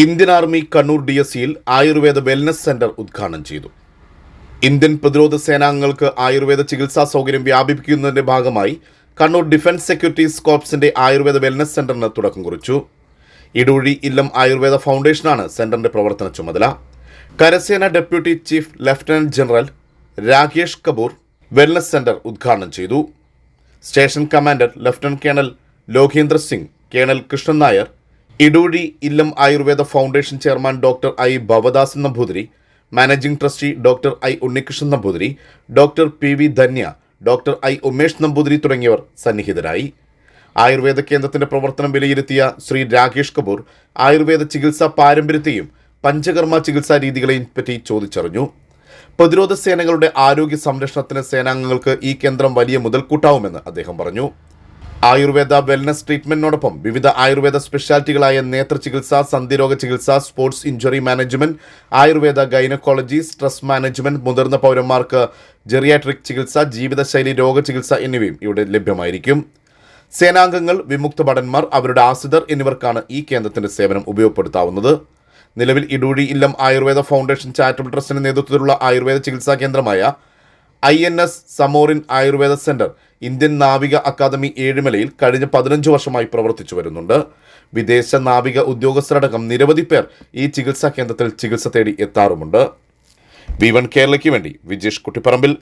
Indian army Kannur D S സിയിൽ Ayurveda wellness centre ഉദ്ഘാടനം ചെയ്തു. ഇന്ത്യൻ പ്രതിരോധ സേനാംഗങ്ങൾക്ക് ആയുർവേദ ചികിത്സാ സൗകര്യം വ്യാപിപ്പിക്കുന്നതിന്റെ ഭാഗമായി കണ്ണൂർ ഡിഫൻസ് സെക്യൂരിറ്റീസ് കോർപ്സിന്റെ ആയുർവേദ വെൽനസ് സെന്ററിന് തുടക്കം കുറിച്ചു. ഇടൂഴി ഇല്ലം ആയുർവേദ ഫൗണ്ടേഷനാണ് സെന്ററിന്റെ പ്രവർത്തന ചുമതല. കരസേന deputy chief lieutenant general Rakesh Kapoor wellness centre ഉദ്ഘാടനം ചെയ്തു. Station commander lieutenant colonel Lokendra Singh colonel Krishnan Nair Edoozhi Illam Ayurveda foundation chairman doctor I Bhavadasan Namboothiri managing trustee doctor I Unnikrishnan Namboothiri doctor P V Dhanya doctor I Umesh Namboothiri തുടങ്ങിയവർ സന്നിഹിതരായി. ആയുർവേദ കേന്ദ്രത്തിന്റെ പ്രവർത്തനം വിലയിരുത്തിയ ശ്രീ രാകേഷ് കപൂർ ആയുർവേദ ചികിത്സാ പാരമ്പര്യത്തെയും പഞ്ചകർമ്മ ചികിത്സാ രീതികളെയും പറ്റി ചോദിച്ചറിഞ്ഞു. പ്രതിരോധ സേനകളുടെ ആരോഗ്യ സംരക്ഷണത്തിന് സേനാംഗങ്ങൾക്ക് ഈ കേന്ദ്രം വലിയ മുതൽക്കൂട്ടാവുമെന്ന് അദ്ദേഹം പറഞ്ഞു. ആയുർവേദ വെൽനസ് ട്രീറ്റ്മെന്റിനോടൊപ്പം വിവിധ ആയുർവേദ സ്പെഷ്യാലിറ്റികളായ നേത്ര ചികിത്സ സന്ധിരോഗ ചികിത്സ sports injury management Ayurveda gynaecology stress management മുതിർന്ന പൗരന്മാർക്ക് ജെറിയാട്രിക് ചികിത്സ ജീവിതശൈലി രോഗ ചികിത്സ എന്നിവയും ഇവിടെ ലഭ്യമായിരിക്കും. സേനാംഗങ്ങൾ വിമുക്ത ഭടന്മാർ അവരുടെ ആശ്രിതർ എന്നിവർക്കാണ് ഈ കേന്ദ്രത്തിന്റെ സേവനം ഉപയോഗപ്പെടുത്താവുന്നത്. നിലവിൽ ഇടൂഴി ഇല്ലം ആയുർവേദ ഫൗണ്ടേഷൻ ചാരിറ്റബിൾ ട്രസ്റ്റിന്റെ നേതൃത്വത്തിലുള്ള ആയുർവേദ ചികിത്സാ കേന്ദ്രമായ I N S Zamorin Ayurveda centre Indian നാവിക അക്കാദമി ഏഴിമലയിൽ കഴിഞ്ഞ പതിനഞ്ച് വർഷമായി പ്രവർത്തിച്ചു വരുന്നുണ്ട്. വിദേശ നാവിക ഉദ്യോഗസ്ഥരടക്കം നിരവധി പേർ ഈ ചികിത്സാ കേന്ദ്രത്തിൽ ചികിത്സ തേടി എത്താറുമുണ്ട്. വി വൺ കേരളയ്ക്ക് വേണ്ടി വിജേഷ് കുട്ടിപ്പറമ്പിൽ